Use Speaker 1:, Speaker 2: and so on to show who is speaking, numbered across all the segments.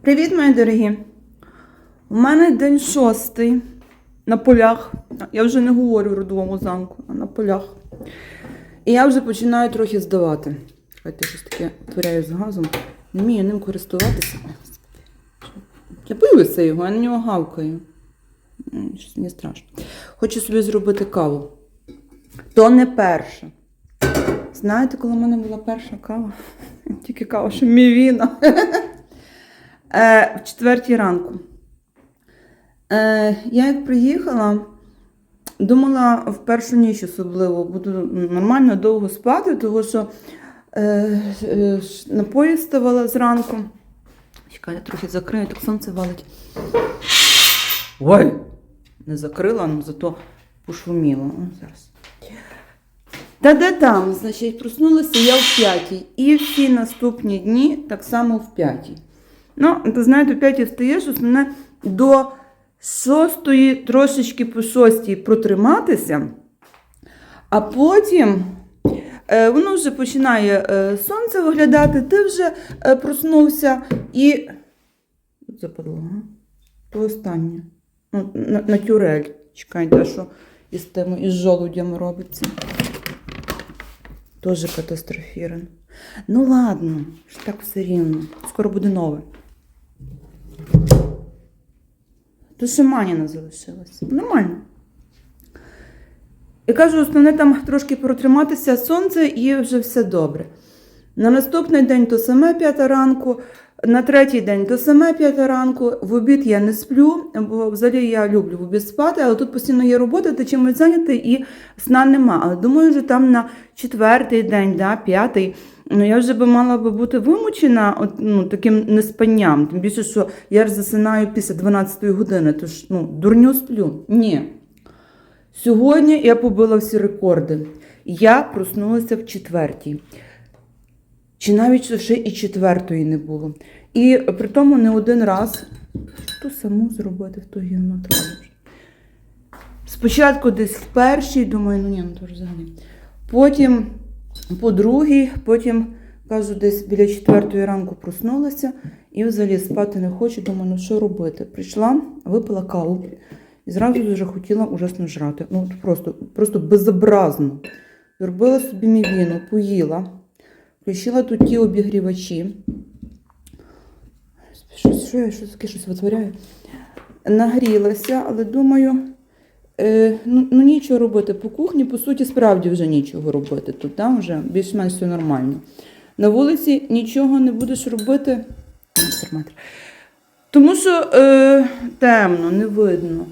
Speaker 1: Привіт, мої дорогі! У мене день шостий на полях. Я вже не говорю родовому замку, а на полях. І я вже починаю трохи здавати. Чекайте, щось таке творяю з газом. Не вмію ним користуватися. Я боюся його, я на нього гавкаю. Щось мені страшно. Хочу собі зробити каву. То не перша. Знаєте, коли в мене була перша кава? Тільки кава, що мівіна. Е, в четвертій ранку. Е, я як приїхала, думала в першу ніч особливо буду нормально довго спати, тому що е, е, на поїзд ставала зранку. Чекай, я трохи закрию, так сонце валить. Ой! Не закрила, ну зато пошуміла. Зараз. Та де там, значить, проснулася я в п'ятій. І всі наступні дні так само в п'ятій. Ну, ви знаєте, в п'ятій встаєш, основне до шостої, трошечки по шостій протриматися, а потім е, воно вже починає е, сонце виглядати, ти вже е, проснувся і. Подлога. То останнє. Ну, на, на тюрель. Чекайте, що із тими, із жолудями робиться. Тоже катастрофірен. Ну ладно, так все рівно. Скоро буде нове. То ще Маніна залишилась. Нормально. І кажу, основне там трошки протриматися сонце і вже все добре. На наступний день то саме п'ята ранку, на третій день саме п'ята ранку. В обід я не сплю, бо взагалі я люблю в обід спати, але тут постійно є робота, ти чимось зайнятий і сна нема. Але думаю, що там на четвертий день, да, п'ятий. Ну, я вже би мала би бути вимучена от, ну, таким неспанням. Тим більше, що я ж засинаю після 12-ї години, тож ну, дурню сплю. Ні. Сьогодні я побила всі рекорди. Я проснулася в четвертій. Чи навіть ще і четвертої не було. І при тому не один раз то саму зробити в треба. вже. Спочатку десь в першій, думаю, ну ні, ну то ж взагалі. Потім по другій, потім кажу, десь біля четвертої ранку проснулася і взагалі спати не хочу. Думаю, ну що робити? Прийшла, випила каву і зразу дуже хотіла ужасно жрати. Ну просто, просто безобразно. Зробила собі мівіну, поїла, включила тут ті обігрівачі. Щось, що я щось таке щось витворяю. Нагрілася, але думаю, Е, ну, ну нічого робити по кухні, по суті, справді вже нічого робити. Тут там вже більш-менш все нормально. На вулиці нічого не будеш робити. Тому що е, темно, не видно.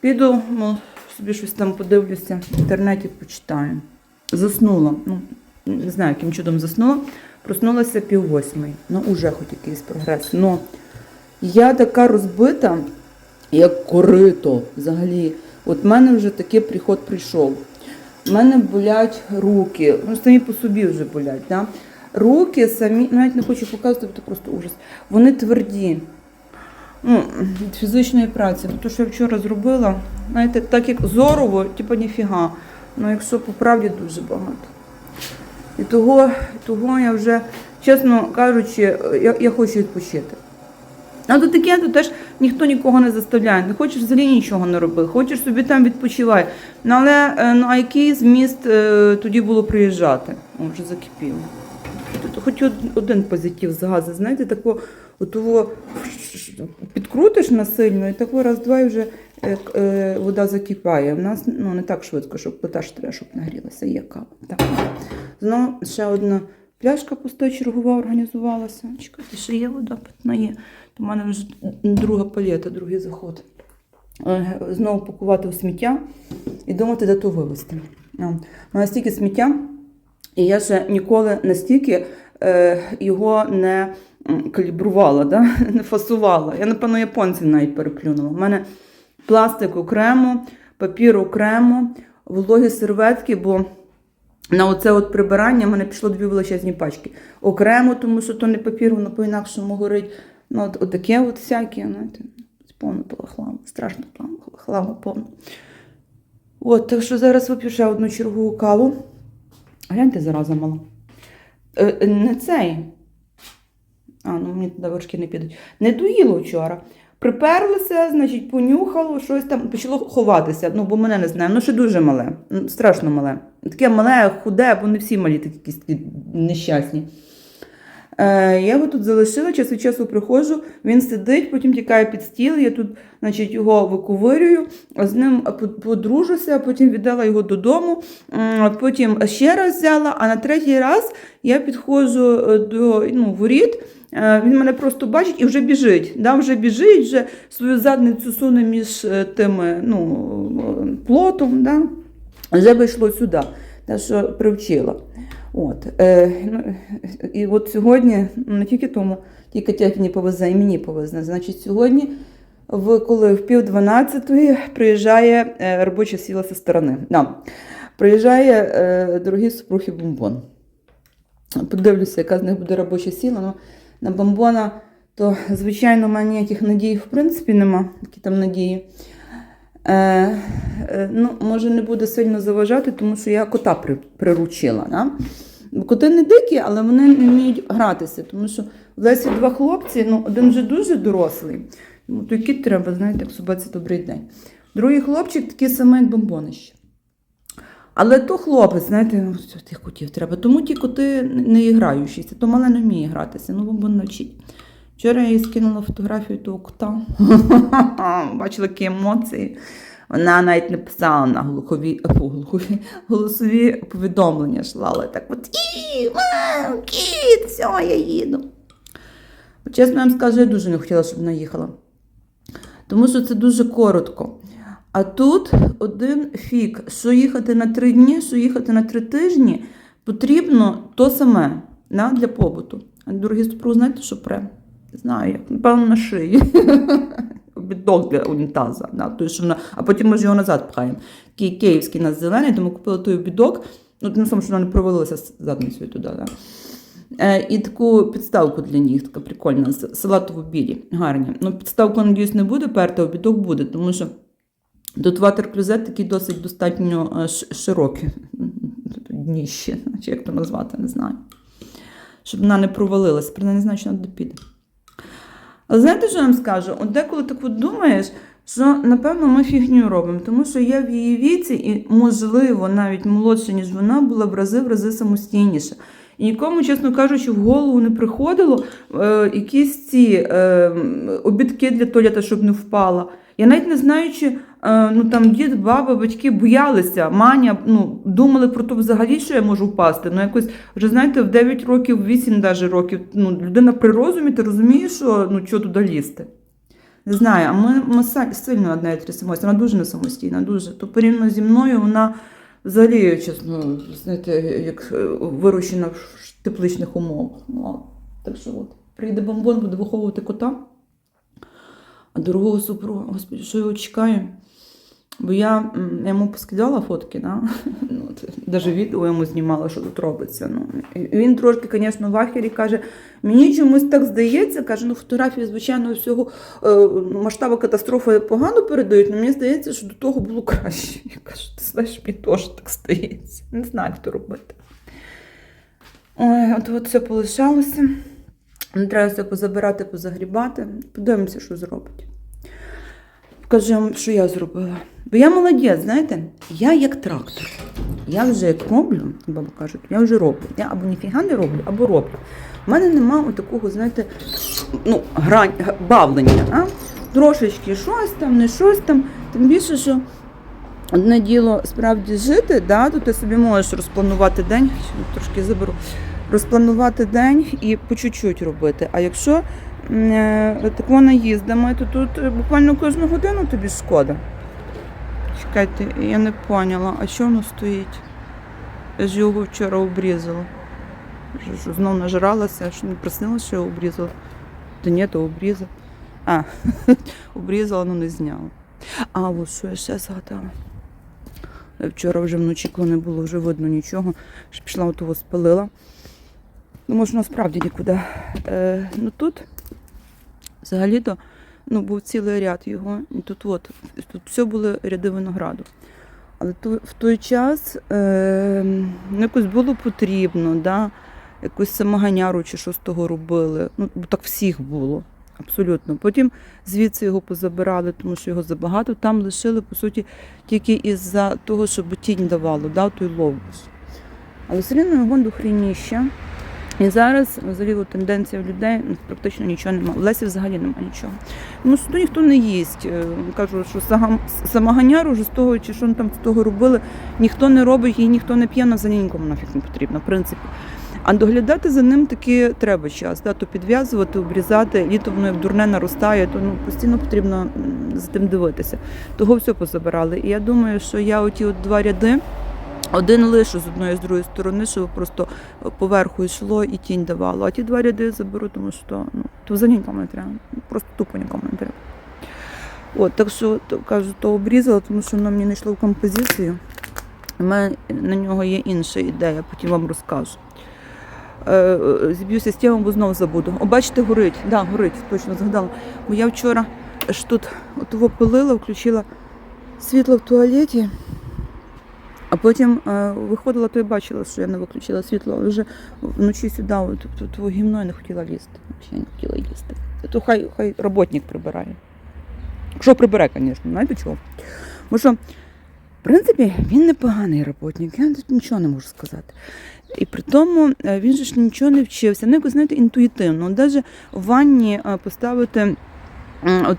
Speaker 1: Піду, ну, собі щось там подивлюся, в інтернеті почитаю. Заснула. Ну, не знаю, яким чудом заснула. Проснулася пів восьмої. Ну, уже хоч якийсь прогрес. Ну, я така розбита, як корито взагалі. От в мене вже такий приход прийшов. У мене болять руки, ну самі по собі вже болять. Да? Руки самі, навіть не хочу показувати, це просто ужас. Вони тверді. Ну, від фізичної праці. Бо те, що я вчора зробила, знаєте, так як зорово, типу ніфіга. Ну, якщо по правді дуже багато. І того, того я вже, чесно кажучи, я, я хочу відпочити. А то таке, то теж ніхто нікого не заставляє. Не хочеш взагалі нічого не роби, хочеш собі там відпочивай. Ну але е, ну, а який зміст е, тоді було приїжджати? О, вже закипіло. Тут хоч один позитив з газу, знаєте, тако от того підкрутиш насильно, і тако раз-два і вже вода закипає. У нас ну, не так швидко, щоб плита ж треба, щоб нагрілася. Є кава. Так. Знову ще одна пляшка пуста чергова організувалася. Чекайте, ще є вода питна є. У мене вже друга палета, другий заход. Е, Знову пакувати в сміття і думати, де то вивезти. У мене стільки сміття, і я ще ніколи настільки е, його не калібрувала, да? не фасувала. Я, напевно, японців навіть переплюнула. У мене пластик окремо, папір окремо, вологі серветки, бо на оце от прибирання в мене пішло дві величезні пачки. Окремо, тому що то не папір, воно по-інакшому горить. Ну, от, от таке от всяке, знаєте, повно було хламу, страшно хламу, повно. От, так що зараз вип'ю ще одну чергову каву. Гляньте, зараза мала. Е, е, не цей. А, ну мені туди вершки не підуть. Не доїло вчора. Приперлося, значить, понюхало, щось там почало ховатися. Ну, бо мене не знаю. Ну, ще дуже мале, страшно мале. Таке мале, худе, бо не всі малі такі нещасні. Е, я його тут залишила, час від часу приходжу, він сидить, потім тікає під стіл, я тут значить, його виковирюю, з ним подружуся, потім віддала його додому, потім ще раз взяла, а на третій раз я підходжу е, до ну, воріт, е, він мене просто бачить і вже біжить. Да, вже біжить, вже свою задницю суне між тими ну, плотом, да, вже вийшло сюди, те, що привчила. От, е, ну, і от сьогодні, ну, не тільки тому, тільки тяті повезе, і мені повезе. Значить, сьогодні, в, коли в пів дванадцятої приїжджає е, робоча сіла зі сторони. Да. Приїжджає е, дорогі супруги бомбон. Подивлюся, яка з них буде робоча сіла. Ну, на бомбона, то, звичайно, в мене ніяких надій, в принципі, нема, які там надії. Е, е, ну, може, не буде сильно заважати, тому що я кота при, приручила. Да? Коти не дикі, але вони не вміють гратися, тому що в Лесі два хлопці, ну, один вже дуже дорослий. Йому той кіт треба, знаєте, як собаці добрий день. Другий хлопчик такий самий, бомбонище. Але то хлопець, знаєте, ну, тих котів треба. Тому ті коти не іграючіся, то мале не вміє гратися, ну бомбон навчить. Вчора я їй скинула фотографію того кота. Бачила, які емоції. Вона навіть не писала на глухові, глухові голосові повідомлення шлала. Так от і, кіт, все, я їду. Чесно вам скажу, я дуже не хотіла, щоб вона їхала. Тому що це дуже коротко. А тут один фік, що їхати на три дні, що їхати на три тижні, потрібно то саме да, для побуту. А дорогі супруги, знаєте, що пре? Не знаю, як, напевно, на шиї. Бідок для унітаза. Да, той, що вона... А потім ми ж його назад пхаємо. Київський у нас зелений, тому купили той бідок. Ну, тим самим, що вона не провалилася з задницею туди. Да. Е, і таку підставку для них, така прикольна, с- салатово-білі, гарні. Ну, підставку, надіюсь, не буде перта, обідок буде, тому що тут ватер-клюзет такий досить достатньо е, широкий. Дніще, чи як то назвати, не знаю. Щоб вона не провалилась, принаймні не знаю, що вона піде. Але знаєте, що я вам скажу? От деколи так от думаєш, що напевно ми фігню робимо, тому що я в її віці, і, можливо, навіть молодша, ніж вона, була в рази в рази самостійніша. І нікому, чесно кажучи, в голову не приходило е, якісь ці е, обідки для туалета, щоб не впала. Я навіть не знаю, чи ну, там дід, баба, батьки боялися, маня, ну, думали про то взагалі, що я можу впасти. Ну, якось, вже знаєте, в 9 років, 8 даже років, ну, людина при розумі, ти розумієш, що ну, що туди лізти. Не знаю, а ми, ми сильно над нею трясемося. Вона дуже не самостійна, дуже. То порівняно зі мною вона взагалі, чесно, знаєте, як е, вирощена в тепличних умовах. Ну, так що от, прийде бомбон, буде виховувати кота. А дорогого супруга, господи, що його чекає? Бо я м, йому поскидала фотки, да? ну, даже відео йому знімала, що тут робиться. Ну. Він трошки, звісно, в ахері каже, мені чомусь так здається, каже, ну фотографії, звичайно, всього е, масштабу катастрофи погано передають, але мені здається, що до того було краще. Я кажу, ти знаєш, мені теж так здається. Не знаю, як то робити. Ой, от, от все полишалося. Не треба все позабирати, позагрібати. Подивимося, що зробить. Покажу вам, що я зробила. Бо я молодець, знаєте, я як трактор. Я вже як роблю, баба кажуть, я вже роблю. Я або ніфіга не роблю, або роблю. У мене немає такого, знаєте, ну, грань, бавлення. А? Трошечки щось там, не щось там. Тим більше, що одне діло справді жити, да, то ти собі можеш розпланувати день, трошки заберу, розпланувати день і по чуть-чуть робити. А якщо е, так вона їздами, то тут е, буквально кожну годину тобі шкода. Чекайте, я не поняла, а що воно стоїть? Я ж його вчора обрізала. Що, що знов нажралася, що не приснилося, що я обрізала. Та ні, то обрізала. А, обрізала, але не зняла. А, от що я ще згадала. Вчора вже вночі, коли не було вже видно нічого, ж пішла от того спалила. Думаю, що насправді нікуди. Е, ну тут взагалі-то ну, був цілий ряд його. І тут от, тут все були ряди винограду. Але то, в той час е, якось було потрібно, да, якусь самоганяру чи що з того робили. Ну, так всіх було. Абсолютно. Потім звідси його позабирали, тому що його забагато. Там лишили, по суті, тільки із-за того, щоб тінь давало, да, той ловбуш. Але його до хрініща. І зараз взагалі тенденція в людей ну, практично нічого немає. В Лесі взагалі немає нічого. Ну, що ніхто не їсть. Е, Кажу, що самоганяру вже з того, чи що там з того робили, ніхто не робить і ніхто не п'є, взагалі нікому нафіг не потрібно, в принципі. А доглядати за ним таки треба час. Да? То підв'язувати, обрізати, літо воно як дурне наростає, то ну, постійно потрібно за тим дивитися. Того все позабирали. І я думаю, що я оті от два ряди. Один лише з одної з другої сторони, щоб просто поверху йшло і тінь давало. А ті два ряди заберу, тому що ну, то взагалі нікому не треба. Просто тупо нікому не треба. От, так що то, кажу, то обрізала, тому що воно мені не йшло в композицію. У мене на нього є інша ідея, потім вам розкажу. Е, е, Зіб'ю систему, бо знову забуду. О, бачите, горить. Да, горить, точно згадала. Бо я вчора ж тут от пилила, включила світло в туалеті. Потім е, виходила, то і бачила, що я не виключила світло, але вже вночі сюди, от, тут в гімно я не хотіла лізти. Взагалі не хотіла лізти. То хай, хай роботник прибирає. Якщо прибере, звісно, знаєте чого? Бо що, в принципі, він непоганий роботник, я тут нічого не можу сказати. І при тому е, він же ж нічого не вчився. Ну, якось, знаєте, інтуїтивно. Навіть в ванні е, поставити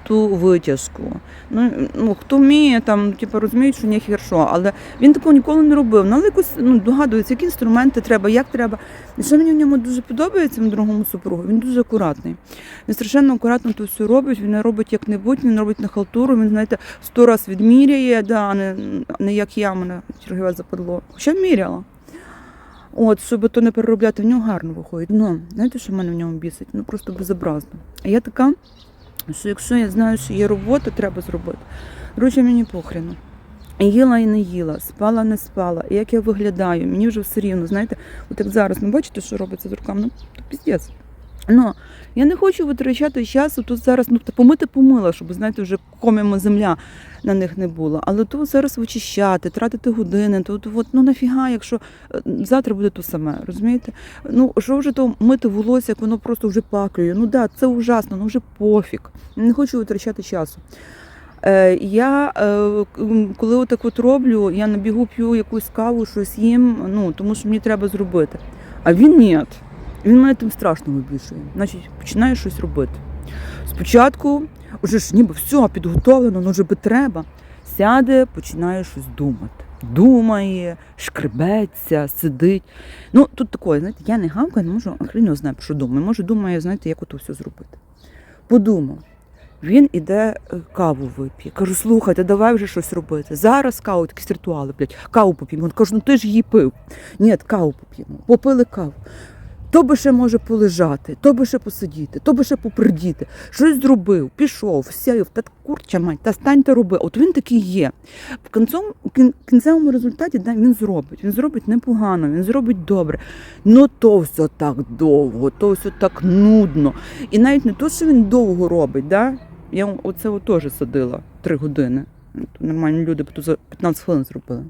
Speaker 1: ту витяжку. Ну, ну, хто вміє, там, типу, розуміють, що не хорошо, але він такого ніколи не робив. Ну, але якось ну, догадується, які інструменти треба, як треба. І що мені в ньому дуже подобається, моєму другому супругу, він дуже акуратний. Він страшенно акуратно то все робить, він не робить як-небудь, він робить на халтуру, він, знаєте, сто раз відміряє, да, не, не як я мене чергове западло. Хоча міряла. От, щоб то не переробляти, в нього гарно виходить. Ну, знаєте, що в мене в ньому бісить? Ну просто безобразно. А я така, що якщо я знаю, що є робота, треба зробити. Коротше, мені похрену. Їла і не їла, спала, не спала. І як я виглядаю, мені вже все рівно, знаєте, от як зараз, ну бачите, що робиться з руками? Ну, то піздець. Ну, я не хочу витрачати часу тут зараз, ну, помити помила, щоб, знаєте, вже комімо земля на них не було. Але то зараз вичищати, тратити години, то от, ну нафіга, якщо е, завтра буде то саме, розумієте? Ну, що вже то мити волосся, як воно просто вже паклює. Ну да, це ужасно, ну вже пофіг. Не хочу витрачати часу. Е, я е, коли отак от роблю, я на бігу п'ю якусь каву, щось їм, ну тому що мені треба зробити. А він ні. Він мене тим страшно вибішує. Значить, починає щось робити. Спочатку, вже ж ніби все підготовлено, ну вже би треба. Сяде, починає щось думати. Думає, шкребеться, сидить. Ну, тут таке, знаєте, я не гавкаю, не можу, а хрен знає, що думає. Може, думає, знаєте, як ото все зробити. Подумав. Він іде е, каву вип'є. Кажу, слухайте, давай вже щось робити. Зараз каву, якісь ритуали, блядь, каву поп'ємо. Він каже, ну ти ж її пив. Ні, каву поп'ємо. Попили каву. То би ще може полежати, то би ще посидіти, то би ще попридіти. Щось зробив, пішов, сяїв, та курча мать, та стань та роби. От він такий є. В кінцевому, кінцевому результаті да, він зробить. Він зробить непогано, він зробить добре. Ну то все так довго, то все так нудно. І навіть не то, що він довго робить, да? я оце теж садила три години. Нормальні люди б то за 15 хвилин зробили.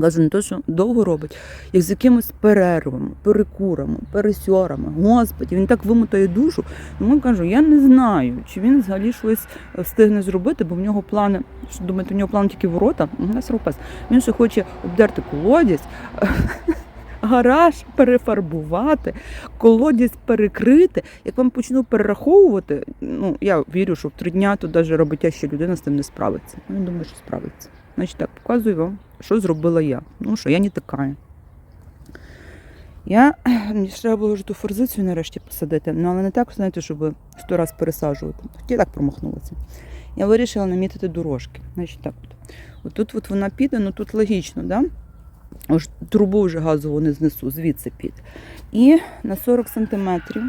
Speaker 1: Кажу, не то, що довго робить, як з якимись перервами, перекурами, пересьорами. Господі, він так вимотає душу. Тому кажу, я не знаю, чи він взагалі щось е, встигне зробити, бо в нього плани, що думаєте, в нього план тільки ворота, у нас. Він ще хоче обдерти колодязь, гараж перефарбувати, колодязь перекрити. Як вам почну перераховувати, ну я вірю, що в три дня то навіть роботяща людина з тим не справиться. Ну, Я думаю, що справиться. Значить так, показую вам, що зробила я. Ну що, я не така. Я мені треба було вже ту форзицію нарешті посадити, ну але не так, знаєте, щоб сто раз пересаджувати. Я так промахнулася. Я вирішила намітити дорожки. Значить так от. От тут от вона піде, ну тут логічно, да? Ось трубу вже газову не знесу, звідси піде. І на 40 сантиметрів.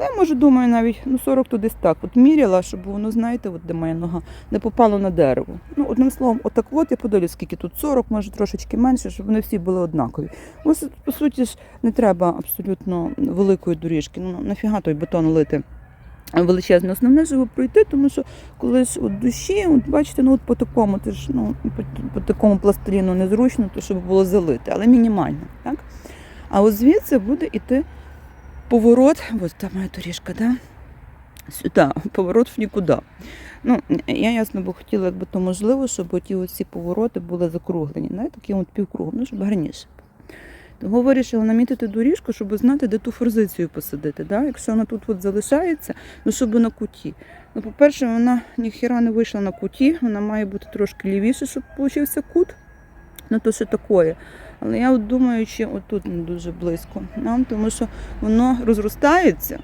Speaker 1: Я може думаю навіть ну 40 то десь так. От міряла, щоб воно, знаєте, от де моя нога, не попало на дерево. Ну, одним словом, отак от я подивлюсь, скільки тут 40, може трошечки менше, щоб вони всі були однакові. Ось, по суті ж, не треба абсолютно великої доріжки. Ну, нафіга той бетон лити величезне. Основне, щоб пройти, тому що коли ж от душі, от бачите, ну от по такому, ти ж ну, по, по такому пластиліну незручно, то щоб було залити, але мінімально. Так? А от звідси буде йти поворот, ось там моя доріжка, да? Сюди, поворот в нікуди. Ну, я ясно би хотіла, якби то можливо, щоб ті оці повороти були закруглені, не? таким от півкругом, ну, щоб гарніше. Того вирішила намітити доріжку, щоб знати, де ту форзицію посадити. Да? Якщо вона тут от залишається, ну щоб на куті. Ну, по-перше, вона ніхіра не вийшла на куті, вона має бути трошки лівіше, щоб получився кут. Ну, то що таке. Але я от думаю, чи отут не дуже близько. Да? Тому що воно розростається.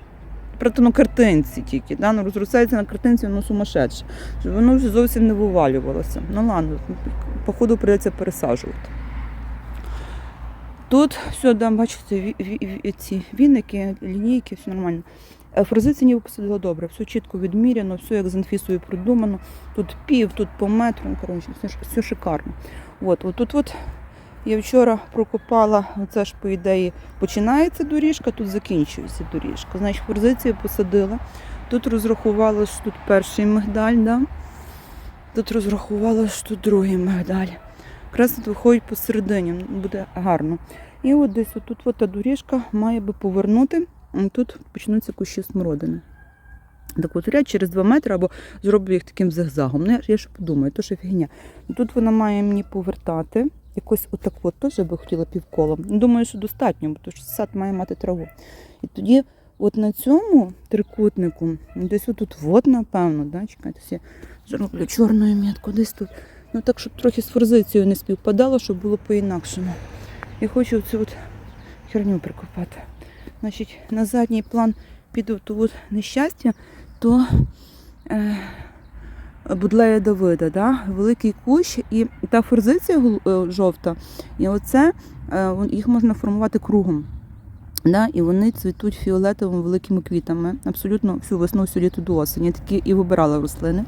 Speaker 1: Проте на картинці тільки, да? ну, розростається на картинці, воно сумасшедше. Воно вже зовсім не вивалювалося. Ну ладно, походу прийдеться пересаджувати. Тут все, да, бачите, ці віники, лінійки, все нормально. Е, посадила добре, все чітко відміряно, все як з Анфісою придумано. Тут пів, тут по метру, коротше, все, все шикарно. От, от тут от я вчора прокопала, оце ж по ідеї починається доріжка, тут закінчується доріжка. Значить, форзицію посадила. Тут розрахувала, що тут перший мигдаль, да? тут розрахувала, що тут другий мигдаль. Якраз виходить посередині, буде гарно. І от десь отут от та доріжка має би повернути. Тут почнуться кущі смородини. Так от ряд через 2 метри або зроблю їх таким зигзагом. Ну, я, ще подумаю, то що фігня. Тут вона має мені повертати. Якось отак от теж би хотіла півколом. Ну, Думаю, що достатньо, бо що сад має мати траву. І тоді, от на цьому трикутнику, десь отут, от, напевно, да, чекайте, я зроблю чорною мітку, десь тут. Ну так, щоб трохи з форзицією не співпадало, щоб було по-інакшому. Я хочу цю от херню прикопати. Значить, на задній план піду то от нещастя, то е, Будлея Давида, да? великий кущ, і та форзиція е, жовта, і оце е, їх можна формувати кругом. Да? І вони цвітуть фіолетовими великими квітами. Абсолютно всю весну, всю літо до осені. Такі і вибирала рослини.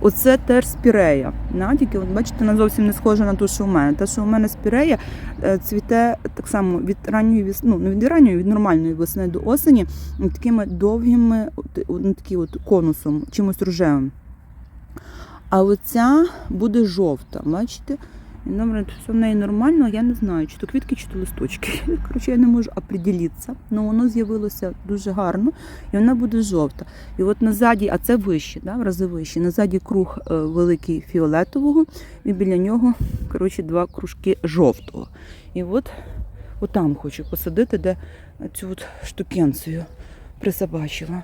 Speaker 1: Оце теж спірея. Да? Тільки, от, бачите, вона зовсім не схожа на ту, що у мене. Те, що у мене спірея е, цвіте так само від ранньої весни, ну від ранньої, від нормальної весни до осені, такими довгими, от, от, такі от конусом, чимось рожевим. А оця буде жовта, бачите? Добре, все в неї нормально, я не знаю, чи то квітки, чи то листочки. Коротше, я не можу оприділитися. Ну воно з'явилося дуже гарно, і вона буде жовта. І от назаді, а це вище, да, в рази вище. Назаді круг е, великий фіолетового, і біля нього коротше, два кружки жовтого. І от, от там хочу посадити, де цю от штукенцію присобачила.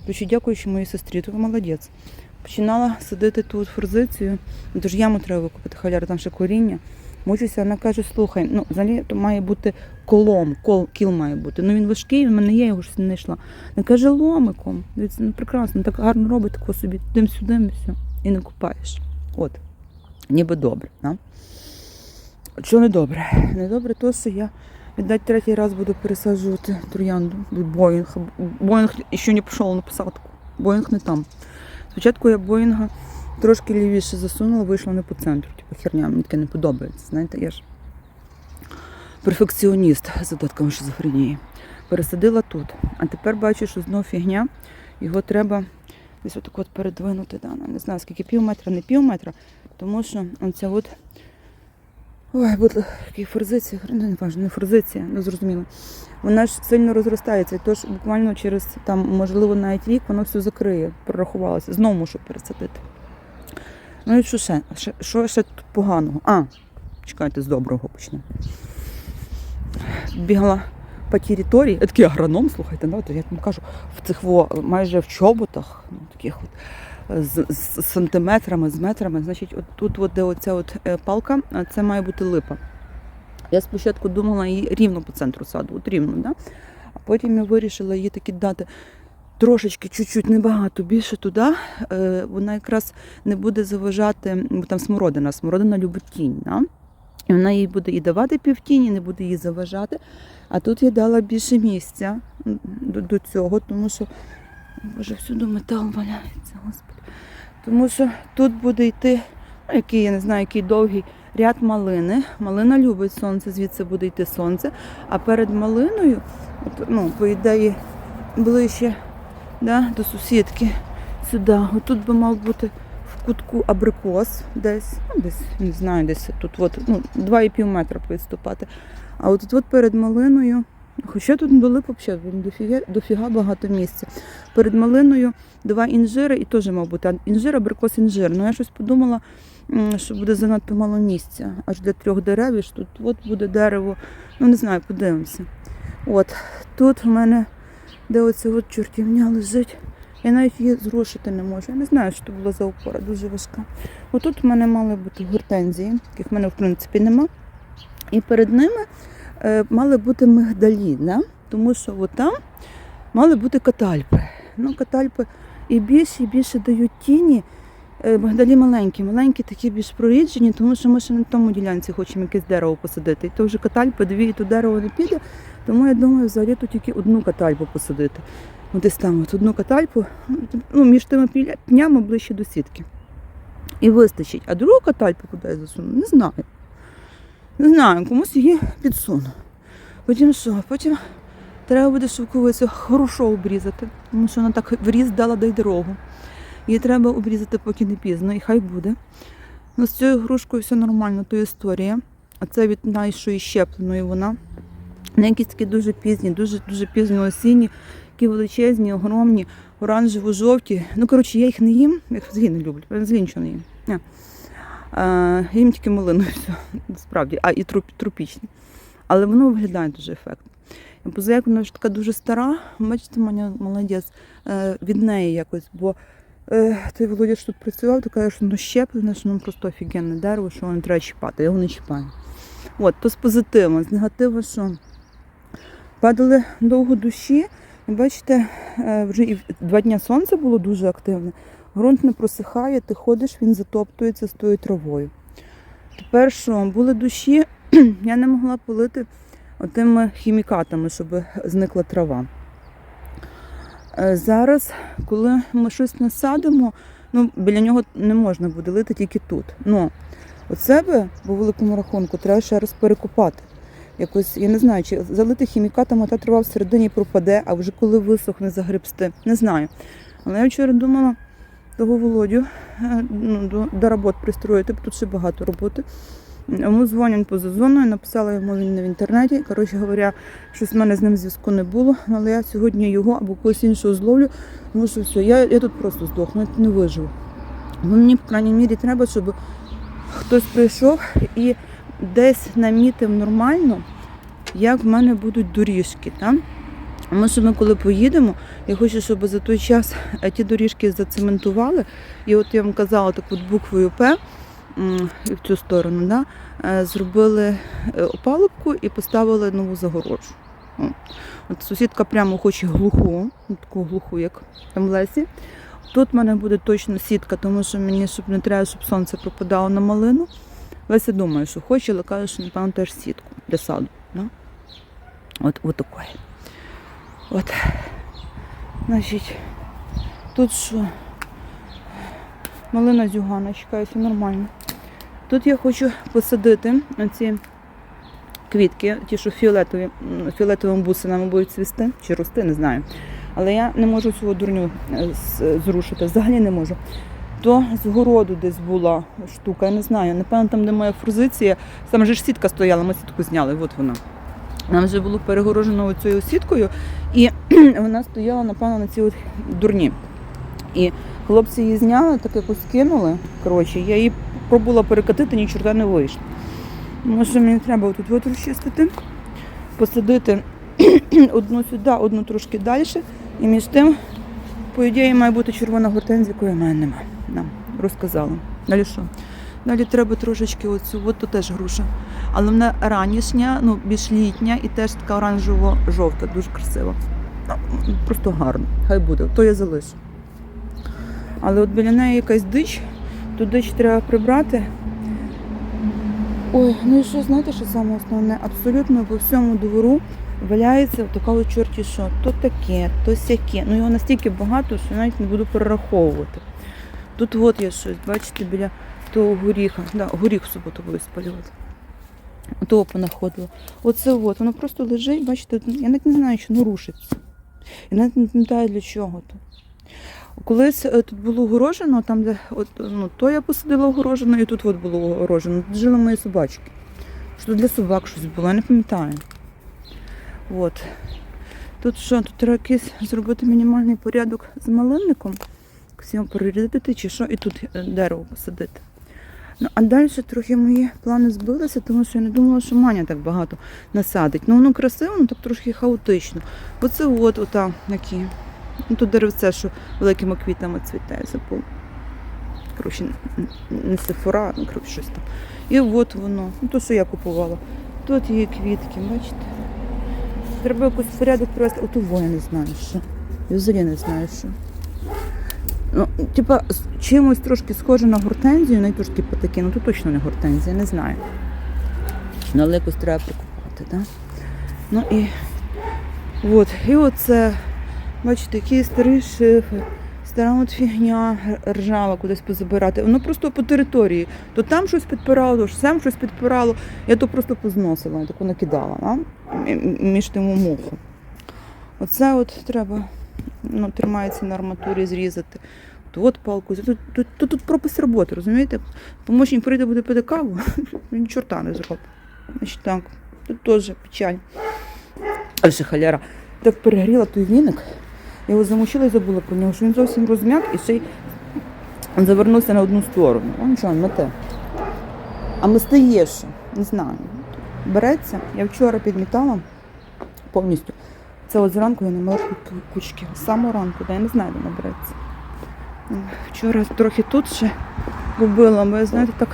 Speaker 1: Коротше, дякуючи моїй сестрі, то молодець. Починала садити тут форзицію, ну, тож яму треба викопати, халяр, там ще коріння. Мучуся, вона каже, слухай, ну взагалі то має бути колом, кол, кіл має бути. Ну він важкий, в мене є, його ж не знайшла. Вона каже, ломиком. Дивіться, ну прекрасно, так гарно робить тако собі, тим сюди і все. І не купаєш. От. Ніби добре. Да? Що не добре? Не добре то, що я віддать третій раз буду пересаджувати троянду. Боїнг. Боїнг ще не пішов на посадку. Боїнг не там. Спочатку я Боїнга трошки лівіше засунула, вийшла не по центру. Типу херня, мені таке не подобається. Знаєте, я ж перфекціоніст з додатком шизофренії. Пересадила тут. А тепер бачу, що знов фігня. Його треба десь отак от передвинути. Да? ну, Не знаю, скільки пів метра, не пів метра, тому що оця от. Ой, будь який форзиція, ну, не важливо, не форзиція, не зрозуміло. Вона ж сильно розростається, тож буквально через там, можливо, навіть рік воно все закриє, прорахувалося. Знову мушу пересадити. Ну і що ще? Що ще тут поганого? А, чекайте, з доброго почнемо. Бігала по території, такий агроном, слухайте, да, я вам кажу, в цих во, майже в чоботах, ну, таких от, з, з сантиметрами, з метрами. Значить, от тут, от, де оця от е, палка, це має бути липа. Я спочатку думала її рівно по центру саду, от рівно, да? а потім я вирішила її таки дати трошечки, чуть-чуть, небагато більше туди. Е, вона якраз не буде заважати, бо там смородина, смородина любить тінь. Да? І вона їй буде і давати півтіні, не буде їй заважати. А тут я дала більше місця до, до цього, тому що Боже, всюди метал валяється, господи. Тому що тут буде йти, ну, який, я не знаю, який довгий ряд малини. Малина любить сонце, звідси буде йти сонце. А перед малиною, от, ну, по ідеї, ближче да, до сусідки сюди. Отут би мав бути в кутку абрикос десь, ну, десь, не знаю, десь тут от, ну, 2,5 метра підступати. А от от перед малиною, хоча тут недалеко взагалі, дофіга, дофіга багато місця. Перед малиною два інжири і теж, мав бути, інжир, абрикос, інжир. Ну я щось подумала, що буде занадто мало місця. Аж для трьох дерев, і тут от буде дерево. Ну не знаю, подивимося. От тут в мене, де оця от чортівня лежить. Я навіть її зрушити не можу. Я не знаю, що це була за опора, дуже важка. Отут в мене мали бути гортензії, яких в мене в принципі нема. І перед ними мали бути мигдалі, да? тому що там мали бути катальпи. Ну, катальпи і більше, і більше дають тіні. Е, Мигдалі маленькі, маленькі, такі більш проріджені, тому що ми ще на тому ділянці хочемо якесь дерево посадити. І то вже катальпи, дві, і то дерево не піде. Тому я думаю, взагалі тут тільки одну катальпу посадити. От Десь там от одну катальпу, ну, між тими пнями ближче до сітки. І вистачить. А другу катальпу куди я засуну? Не знаю. Не знаю, комусь її підсуну. Потім що? Потім треба буде шовковицю хорошо обрізати, тому що вона так вріз дала дай дорогу. Її треба обрізати, поки не пізно, і хай буде. Ну, з цією грушкою все нормально, то історія. А це від найшої щепленої вона. На якісь такі дуже пізні, дуже дуже пізні осінні, такі величезні, огромні, оранжево-жовті. Ну, коротше, я їх не їм, я їх взагалі не люблю. Я взагалі нічого не їм. А, їм тільки малину. Справді, а і труп, трупічні. Але воно виглядає дуже ефектно. І поза вона ж така дуже стара, бачите, Маня молодець, е, від неї якось, бо е, той Володя що тут працював, то каже, що воно щеплене, що воно просто офігенне дерево, що воно треба чіпати, його не чіпаю. От, то з позитиву, з негативу, що падали довго душі, і бачите, е, вже і два дні сонце було дуже активне. Грунт не просихає, ти ходиш, він затоптується з тою травою. Тепер що, були душі, я не могла полити отими хімікатами, щоб зникла трава. Е, Зараз, коли ми щось насадимо, ну, біля нього не можна буде лити тільки тут. Ну, от себе по великому рахунку треба ще раз перекопати. Якось, я не знаю, чи залити хімікатами, та трава всередині пропаде, а вже коли висохне загребсти. Не знаю. Але я вчора думала того Володю е, ну, до, робот пристроїти, бо тут ще багато роботи. Йому дзвонять поза зоною, написала йому він не в інтернеті. Коротше говоря, щось в мене з ним зв'язку не було, але я сьогодні його або когось іншого зловлю, тому що все, я, я тут просто здохну, я тут не виживу. Бо мені, по крайній мірі, треба, щоб хтось прийшов і десь намітив нормально, як в мене будуть доріжки. Там. Тому що ми коли поїдемо, я хочу, щоб за той час е, ті доріжки зацементували. І от я вам казала так от буквою П і в цю сторону, да, е, зробили е, опалубку і поставили нову загорожу. От сусідка прямо хоче глуху, ну, таку глуху, як там в лесі. Тут в мене буде точно сітка, тому що мені щоб не треба, щоб сонце пропадало на малину. Леся думає, що хоче, але каже, що напевно теж сітку для саду. Да? От, от такое. От. Значить, тут що? Малина зюгана, чекаю, все нормально. Тут я хочу посадити ці квітки, ті, що фіолетові, фіолетовими бусинами будуть цвісти, чи рости, не знаю. Але я не можу цього дурню е, зрушити, взагалі не можу. То з городу десь була штука, я не знаю. Напевно, там, де моя фрузиція, там же ж сітка стояла, ми сітку зняли, от вона. Нам вже було перегорожено цією сіткою, і вона стояла, напевно, на цій от дурні. І хлопці її зняли, так якось кинули. Коротше, я її пробувала перекатити, ні чорта не вийшло. Що мені треба тут от розчистити, посадити одну сюди, одну трошки далі. І між тим, по ідеї, має бути червона гортензія, якої в мене немає. Нам розказала. Далі що? Далі треба трошечки оцю, от тут теж груша. Але вона ранішня, ну більш літня і теж така оранжево-жовта, дуже красива. Ну, Просто гарно. Хай буде, то я залишу. Але от біля неї якась дич, ту дич треба прибрати. Ой, ну і що, знаєте, що саме основне? Абсолютно по всьому двору валяється така чорті що. То таке, то сяке. Ну його настільки багато, що навіть не буду перераховувати. Тут от є щось, бачите, біля того горіха. Да, горіх в суботу буду спалювати. Того понаходила. Оце от, воно просто лежить, бачите, я навіть не знаю, що воно рушиться. Я навіть не пам'ятаю для чого то. Колись е, тут було огорожено, там, де от, ну, то я посадила огорожено, і тут от було огорожено. Тут жили мої собачки. Що для собак щось було, я не пам'ятаю. От. Тут що, тут треба якийсь зробити мінімальний порядок з малинником, якось його чи що, і тут е, дерево посадити. Ну, а далі трохи мої плани збилися, тому що я не думала, що Маня так багато насадить. Ну, воно красиво, ну так трошки хаотично. Оце от ота які. Ну, тут деревце, що великими квітами цвіте, я забув. Коротше, не сифора, ну, коротше, щось там. І от воно, ну то, що я купувала. Тут є квітки, бачите? Треба якийсь порядок привести. Во я не знаю що. Я взагалі не знаю що. Ну, типа, чимось трошки схоже на гортензію, не трошки потакі, ну то точно не гортензія, не знаю. Ну, але якось треба прикупати, так? Да? Ну і от, і оце, бачите, який старий шифер, стара от фігня ржава кудись позабирати. Воно просто по території. То там щось підпирало, то там щось підпирало. Я то просто позносила, таку накидала да? між тим мухом. Оце от треба, ну, тримається на арматурі зрізати. От палку. Тут, тут, тут, тут пропис роботи, розумієте? Помощник прийде буде пити каву, він чорта не зробить. Так, тут теж печаль. А халяра. Так перегріла той віник. Я його замочила і забула про нього, що він зовсім розм'як і ще й завернувся на одну сторону. Он що, він мете. А мести є ще, не знаю. Береться. Я вчора підмітала повністю. Це от зранку я не мала кучки. З самого ранку, де я не знаю, де вона береться. М, Вчора трохи тут ще робила, бо я, знаєте, так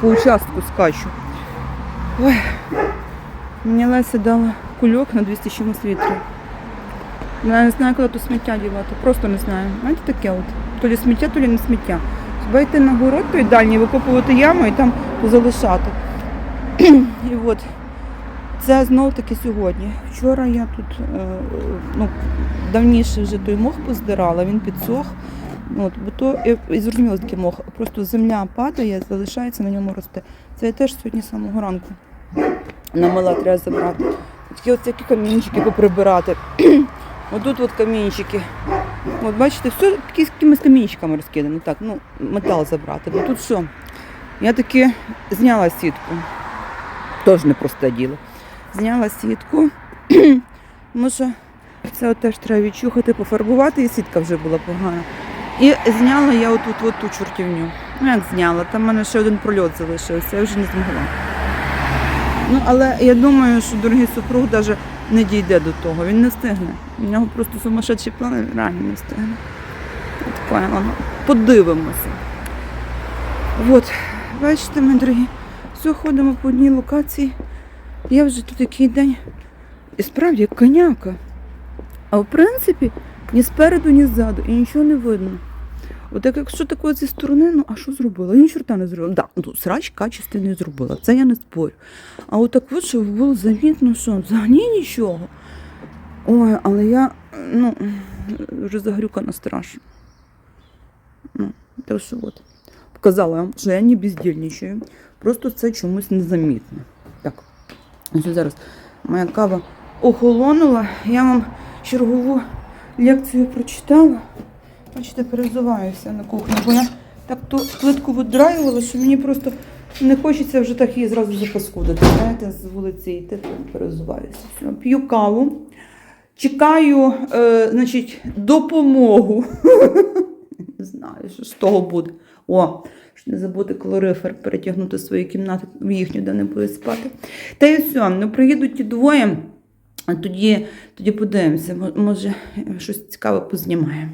Speaker 1: по- участку скачу. Ой. Мені Леся дала кульок на 200 чимось літрів. Я не знаю, куди тут сміття дівати. Просто не знаю. Знаєте таке от. То лі сміття, то лі не сміття. Хіба йти на город той дальній, викопувати яму і там залишати. і от. Це знов таки сьогодні. Вчора я тут е, ну, давніше вже той мох поздирала, він підсох. От, бо то і- зрозуміло такий мох. Просто земля падає, залишається на ньому росте. Це я теж сьогодні з самого ранку намила треба забрати. Такі ось такі камінчики поприбирати. Отут от камінчики. От бачите, все такі якимись камінчиками розкидано. Так, ну, метал забрати. Бо тут що? Я таки зняла сітку. Теж непросте діло. Зняла сітку. Тому що це от теж треба відчухати, пофарбувати, і сітка вже була погана. І зняла я отут от ту чортівню. Ну як зняла? Там в мене ще один прольот залишився, я вже не змогла. Ну, але я думаю, що дорогий супруг навіть не дійде до того. Він не встигне. У нього просто сумасшедші плани, він реально не встигне. От. Ну, подивимося. От, бачите, ми дорогі, все ходимо по одній локації. Я вже тут який день. І справді як коняка. А в принципі, ні спереду, ні ззаду, і нічого не видно. От як якщо таке зі сторони, ну а що зробила? Я ні чорта не зробила. Да, ну, срач качественний зробила, це я не спорю. А от так от, щоб було замітно, що взагалі нічого. Ой, але я ну, вже загрюкана страшно. Ну, так що от. Показала що я не бездільничаю. Просто це чомусь незамітно. Так, ось зараз моя кава охолонула. Я вам чергову лекцію прочитала. Бачите, перезуваюся на кухні, бо я так ту плитку видраювала, що мені просто не хочеться вже так її зразу запаскудити. Знаєте, з вулиці йти, то перезуваюся. П'ю каву, чекаю, е, значить, допомогу. Не знаю, що з того буде. О, не забути клорифер перетягнути свої кімнати в їхню, де не будуть спати. Та і все, ну приїдуть ті двоє, а тоді, тоді подивимося, може щось цікаве познімаємо.